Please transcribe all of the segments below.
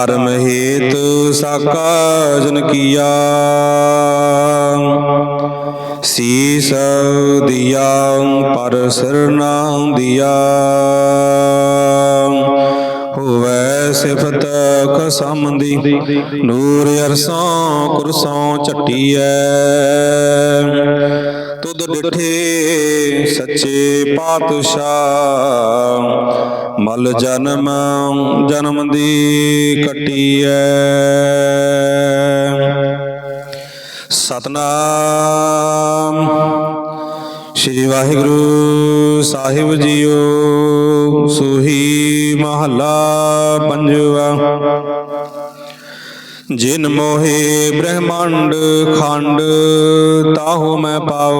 ਧਰਮ ਹੇਤ ਸਾਕਾ ਜਨ ਕੀਆ। ਸੀਸ ਦਿਆ ਪਰ ਸਿਰ ਦਿਆ ਹੋਵੇ ਸਿਫਤ ਕਸਮ ਦੀ ਨੂਰ ਅਰਸਾਂ ਕੁਰਸਾਂ ਚੱਟੀਐ ਤੁਧ ਡਿਠੇ ਸੱਚੇ ਪਾਤਸ਼ਾਹ ਮਲ ਜਨਮ ਜਨਮ ਦੀ ਕਟੀਐ। ਸਤਨਾਮ ਸ੍ਰੀ ਵਾਹਿਗੁਰੂ ਸਾਹਿਬ ਜੀਓ ਸੁਹੀ ਮਹਲਾ ਪੰਜਵਾ। ਜਿਨ ਮੋਹਿ ਬ੍ਰਹਮੰਡ ਖੰਡ ਤਾਹੂ ਮੈਂ ਪਾਉ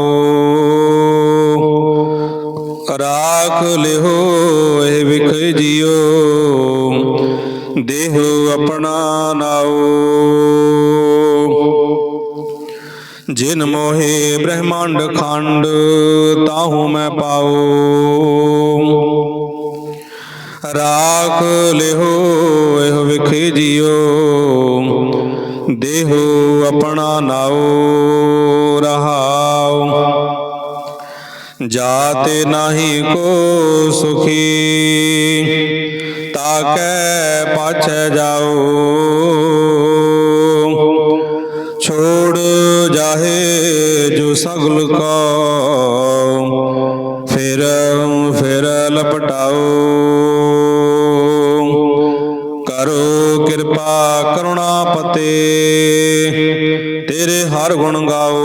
ਰਾਖ ਲਿਹੋ ਇਹ ਵਿਖ ਜਿਉ, ਦੇਹ ਆਪਣਾ ਨਾਉ। ਜਿਨ ਮੋਹੇ ਬ੍ਰਹਮੰਡ ਖੰਡ, ਤਾਹੂ ਮੈਂ ਪਾਉ। ਰਾਖ ਲਿਹੋ, ਇਹ ਵਿਖੇ ਜਿਉ, ਦੇਹੋ ਆਪਣਾ ਨਾਉ ਰਹਾਉ। ਜਾਤੇ ਨਾਹੀ ਕੋ ਸੁਖੀ ਤਾਕੈ ਪਾਛੈ ਜਾਓ ਛੋੜ ਜਾਹੇ ਜੋ ਸਗਲ ਕੋ ਫਿਰ ਫਿਰ ਲਪਟਾਓ ਕਰੋ ਕਿਰਪਾ ਕਰੁਣਾ ਪਤੇ ਤੇਰੇ ਹਰ ਗੁਣ ਗਾਓ